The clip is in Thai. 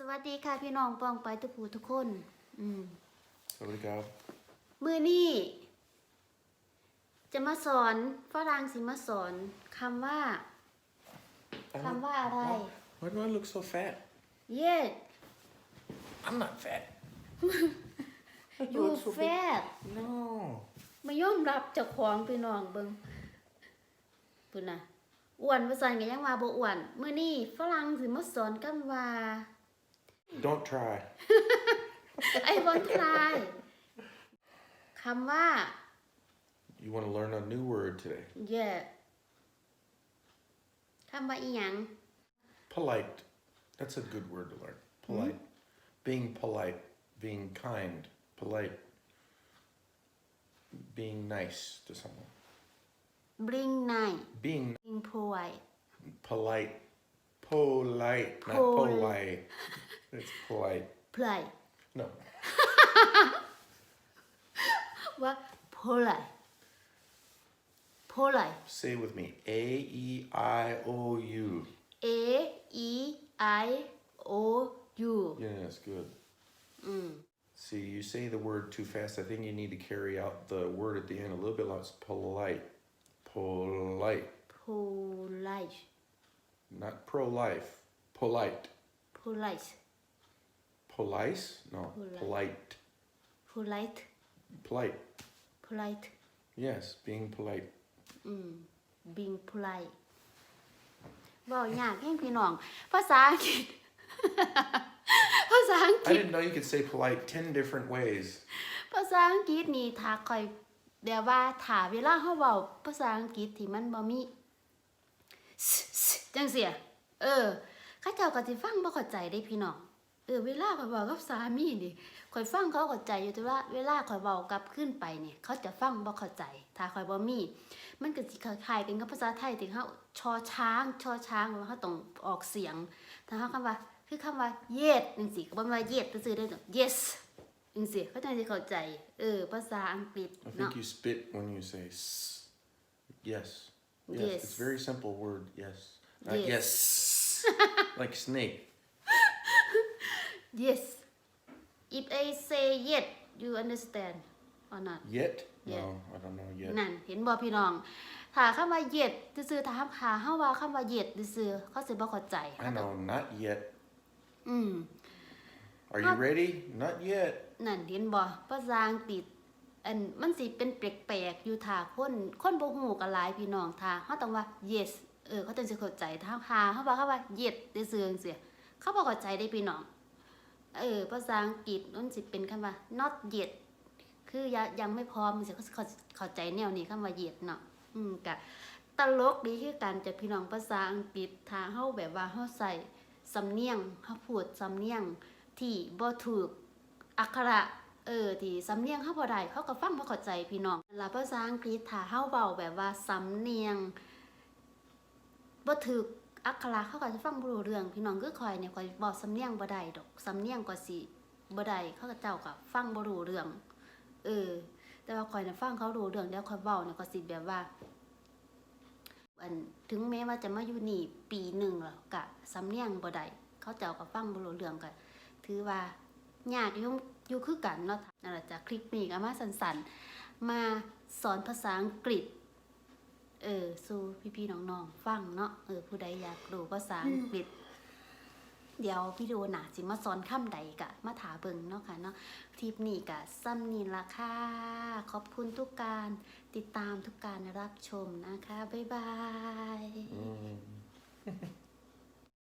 สวัสดีค่ะพี่น้องปองไปทุกผู้ทุกคน อืมสวัสดีครับ มือนี้จะมาสอนฝรั่งสิมาสอนคำว่า คำว่าอะไร Why do I look so fat? yes I'm not fat. I you look so big. fat No. มายอมรับเจ้าของพี่น้องเบิงปุ่นน่ะอ้วนภาษาไงยังว่าบ่อ้วน มื้อนี้ฝรั่งสิมาสอนคำว่า Don't try. ไอ้บอนทรายคำว่า You want to learn a new word today. yeah คำว่าอีหยัง Polite. That's a good word to learn. Polite. Being polite. Being kind. Polite. Being nice to someone. bring nine Being bring polite polite. Polite. Not Pol- polite. It's play. Play. No. what? Play. Play. Say with me. A E I O U. A E I O U. Yes, good. Mm. See, you say the word too fast. I think you need to carry out the word at the end a little bit less. Polite. Polite. Polite. Not pro life. Polite. Polite. Police? No. Polite. Polite. polite Polite. polite Yes, being polite. อืม being polite เว้ายากแห่งพี่น้อง ภาษาอังกฤษ ภาษาอังก I ฤษ didn't know you could say polite 10 different ways. ภาษาอังกฤษนี่ถ้าคอยแบบว่าถ้าเวลาเฮาเว้าภาษาอังกฤษที่มันบ่มี จังเสีย เออ เข้าเจ้าก็สิฟังบ่เข้าใจได้พี่น้อง เออเวลาข่อยเว้ากับสามีนี่ข่อยฟังเขาเข้าใจอยู่แต่ว่าเวลาข่อยเว้ากลับขึ้นไปเนี่ย เขาจะฟังบ่เข้าใจ ถ้าข่อยบ่มี มันก็สิคล้ายๆกันกับภาษาไทยที่เฮาชอช้างชอช้างว่าเฮาต้องออกเสียง ถ้าเฮาคำว่าคือคำว่า yes จังซี่ก็บ่แม่นว่า yes ซื่อๆได้ดอก yes จังซี่เขาจังสิเข้าใจ เออ ภาษาอังกฤษ I เนาะ think you spit when you say s. Yes. Yes. Yes. It's a very simple word. Yes. Not Yes. yes. like snake. Yes if I say yes you understand or not Yet? Yeah. No, I don't know yet. นั่นเห็นบ่พี่น้อง ถ้าคำว่าเย็ดซื่อๆถ้าคำขาเฮาว่าคำว่าเย็ดซื่อๆเขาสิบ่เข้าใจ I know, not yet. อืม Are you ready? Not yet. นั่นเห็นบ่ภาษาอังกฤษอันมันสิเป็นแปลกๆอยู่ถ้าคนคนบ่ฮู้กันหลายพี่น้องถ้าเฮาต้องว่า yes เออเขาต้องสิเข้าใจถ้าคาเฮาว่าคำว่า yes ซื่อๆจังซี่เขาบ่เข้าใจได้พี่น้อง เออภาษาอังกฤษมันสิเป็นคำว่า not yet คือยังยังไม่พร้อมมันสิเขาเขาเข้าใจแนวนี้คำว่า yet เนาะอืมกะตลกดีคือกันจะพี่น้องภาษาอังกฤษถ้าเฮาแบบว่าเฮาใส่สำเนียงเฮาพูดสำเนียงที่บ่ถูกอักขระเออที่สำเนียงเขาบ่ได้เขาก็ฟังบ่เข้าใจพี่น้องแลวภาษาอังกฤษถ้าเฮาเว้าแบบว่าสำเนียงบ่ถูก อักขระเขาก็จะฟังบ่รู้เรื่อง พี่น้องคือข่อยเนี่ยข่อยเว้าสำเนียงบ่ได้ดอกสำเนียงก็สิบ่ได้เขาก็เจ้าก็ฟังบ่รู้เรื่อง เออ แต่ว่าข่อยน่ะฟังเขารู้เรื่องแล้วข่อยเว้าเนี่ยก็สิแบบว่าอันถึงแม้ว่าจะมาอยู่นี่ปีหนึ่งแล้วก็สำเนียงบ่ได้เขาเจ้าก็ฟังบ่รู้เรื่องก็ถือว่ายากยู่อยู่คือกันเนาะนั่นแหละจากคลิปนี้ก็มาสันๆ มาสอนภาษาอังกฤษ เออ สู้พี่ๆน้องๆฟังเนาะเออผู้ใดอยากรู้ภาษาอังกฤษ เดี๋ยววิดีโอหนาสิมาสอนคำใดกะ มาถาเบิงเนาะค่ะเนาะทริปนี้กะซ้ำนี่ละค่ะ ขอบคุณทุกการติดตามทุกการรับชมนะคะ บ๊ายบาย